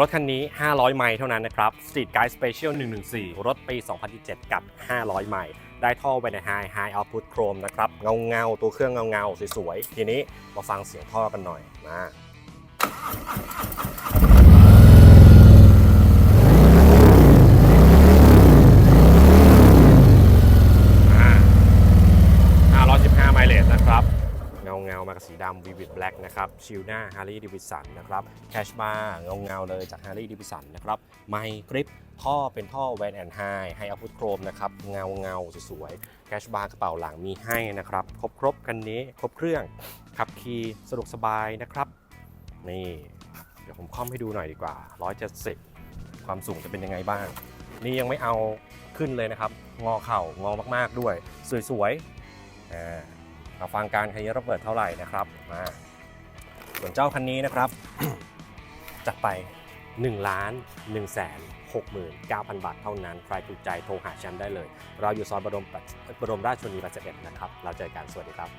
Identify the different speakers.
Speaker 1: รถคันนี้ 500 ไมล์เท่านั้นนะครับ Street Guide Special 114 รถปี 2017 กับ 500 ไมล์ ได้ท่อไวใน High High Output Chrome นะครับ เงาเงาตัวเครื่องเงาเงาสวยๆ ทีนี้มาฟังเสียงท่อกันหน่อยมา515 ไมล์เลสนะครับ เงาเงามากับสีดำ Vivid Black นะครับชิลหน้า Harley Davidson นะครับแคชบาร์เงาเงาเลยจาก Harley Davidson นะครับไมค์กริปท่อเป็นท่อ Van and High ให้อพุทโครมนะครับเงาเงาสวยๆแคชบาร์กระเป๋าหลังมีให้นะครับ ครบครบกันนี้ครบเครื่อง ขับขี่สะดวกสบายนะครับ นี่ เดี๋ยวผมคล่อมให้ดูหน่อยดีกว่า 170 ความสูงจะเป็นยังไงบ้าง นี่ยังไม่เอาขึ้นเลยนะครับ งอเข่างอมากๆด้วย สวยๆอ่า มาฟังการขยี้ระเบิดเท่าไหร่นะครับมาส่วนเจ้าคันนี้นะครับ จัดไป1ล้าน1แสน69,000 บาทเท่านั้น ใครถูกใจโทรหาแชมป์ได้เลย เราอยู่ซอยบรมบรมราชชนนีรัชเอ็ดนะครับ เราเจอกัน สวัสดีครับ